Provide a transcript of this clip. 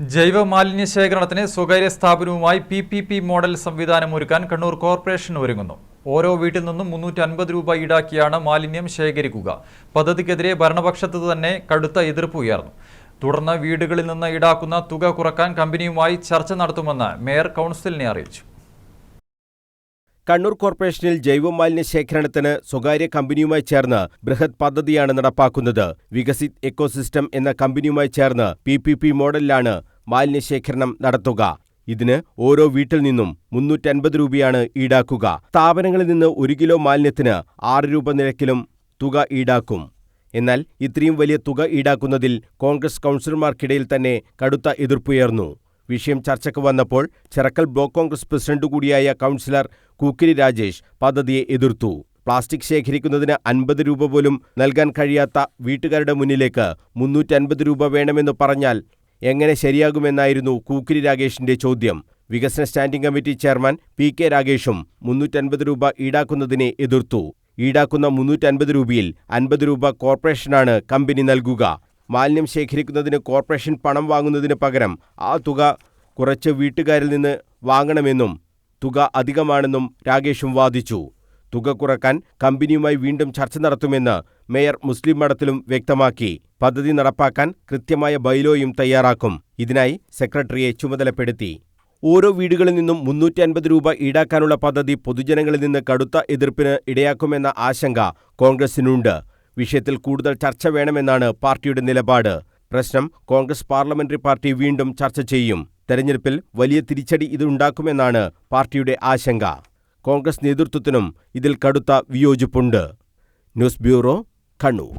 ജൈവ മാലിന്യ ശേഖരണത്തിന് സ്വകാര്യ സ്ഥാപനവുമായി പി പി പി മോഡൽ സംവിധാനം ഒരുക്കാൻ കണ്ണൂർ കോർപ്പറേഷൻ ഒരുങ്ങുന്നു. ഓരോ വീട്ടിൽ നിന്നും മുന്നൂറ്റി അൻപത് രൂപ ഈടാക്കിയാണ് മാലിന്യം ശേഖരിക്കുക. പദ്ധതിക്കെതിരെ ഭരണപക്ഷത്ത് തന്നെ കടുത്ത എതിർപ്പ് ഉയർന്നു. തുടർന്ന് വീടുകളിൽ നിന്ന് ഈടാക്കുന്ന തുക കുറയ്ക്കാൻ കമ്പനിയുമായി ചർച്ച നടത്തുമെന്ന് മേയർ കൗൺസിലിനെ അറിയിച്ചു. കണ്ണൂർ കോർപ്പറേഷനിൽ ജൈവമാലിന്യ ശേഖരണത്തിന് സ്വകാര്യ കമ്പനിയുമായി ചേർന്ന് ബൃഹത് പദ്ധതിയാണ് നടപ്പാക്കുന്നത്. വികസിത് എക്കോസിസ്റ്റം എന്ന കമ്പനിയുമായി ചേർന്ന് പി പി പി മോഡലിലാണ് മാലിന്യ ശേഖരണം നടത്തുക. ഇതിന് ഓരോ വീട്ടിൽ നിന്നും മുന്നൂറ്റൻപത് രൂപയാണ് ഈടാക്കുക. സ്ഥാപനങ്ങളിൽ നിന്ന് ഒരു കിലോ മാലിന്യത്തിന് ആറ് രൂപ നിരക്കിലും തുക ഈടാക്കും. എന്നാൽ ഇത്രയും വലിയ തുക ഈടാക്കുന്നതിൽ കോൺഗ്രസ് കൗൺസിലർമാർക്കിടയിൽ തന്നെ കടുത്ത എതിർപ്പുയർന്നു. വിഷയം ചർച്ചയ്ക്ക് വന്നപ്പോൾ ചിറക്കൽ ബ്ലോക്ക് കോൺഗ്രസ് പ്രസിഡന്റ് കൂടിയായ കൗൺസിലർ കൂക്കിരി രാജേഷ് പദ്ധതിയെ എതിർത്തു. പ്ലാസ്റ്റിക് ശേഖരിക്കുന്നതിന് അൻപത് രൂപ പോലും നൽകാൻ കഴിയാത്ത വീട്ടുകാരുടെ മുന്നിലേക്ക് മുന്നൂറ്റൻപത് രൂപ വേണമെന്ന് പറഞ്ഞാൽ എങ്ങനെ ശരിയാകുമെന്നായിരുന്നു കൂക്കിരി രാഗേഷിന്റെ ചോദ്യം. വികസന standing committee chairman P K രാഗേഷും മുന്നൂറ്റൻപത് രൂപ ഈടാക്കുന്നതിനെ എതിർത്തു. ഈടാക്കുന്ന മുന്നൂറ്റൻപത് രൂപയിൽ അൻപത് രൂപ കോർപ്പറേഷനാണ് കമ്പനി നൽകുക. മാലിന്യം ശേഖരിക്കുന്നതിന് കോർപ്പറേഷൻ പണം വാങ്ങുന്നതിന് പകരം ആ തുക കുറച്ച് വീട്ടുകാരിൽ നിന്ന് വാങ്ങണമെന്നും തുക അധികമാണെന്നും രാഗേഷും വാദിച്ചു. തുക കുറയ്ക്കാൻ കമ്പനിയുമായി വീണ്ടും ചർച്ച നടത്തുമെന്ന് മേയർ മുസ്ലിം മഠത്തിലും വ്യക്തമാക്കി. പദ്ധതി നടപ്പാക്കാൻ കൃത്യമായ ബൈലോയും തയ്യാറാക്കും. ഇതിനായി സെക്രട്ടറിയെ ചുമതലപ്പെടുത്തി. ഓരോ വീടുകളിൽ നിന്നും മുന്നൂറ്റി അൻപത് രൂപ ഈടാക്കാനുള്ള പദ്ധതി പൊതുജനങ്ങളിൽ നിന്ന് കടുത്ത എതിർപ്പിന് ഇടയാക്കുമെന്ന ആശങ്ക കോൺഗ്രസിനുണ്ട്. വിഷയത്തിൽ കൂടുതൽ ചർച്ച വേണമെന്നാണ് പാർട്ടിയുടെ നിലപാട്. പ്രശ്നം കോൺഗ്രസ് പാർലമെന്ററി പാർട്ടി വീണ്ടും ചർച്ച ചെയ്യും. തെരഞ്ഞെടുപ്പിൽ വലിയ തിരിച്ചടി ഇതുണ്ടാക്കുമെന്നാണ് പാർട്ടിയുടെ ആശങ്ക. കോൺഗ്രസ് നേതൃത്വത്തിനും ഇതിൽ കടുത്ത വിയോജിപ്പുണ്ട്. News bureau Kannur.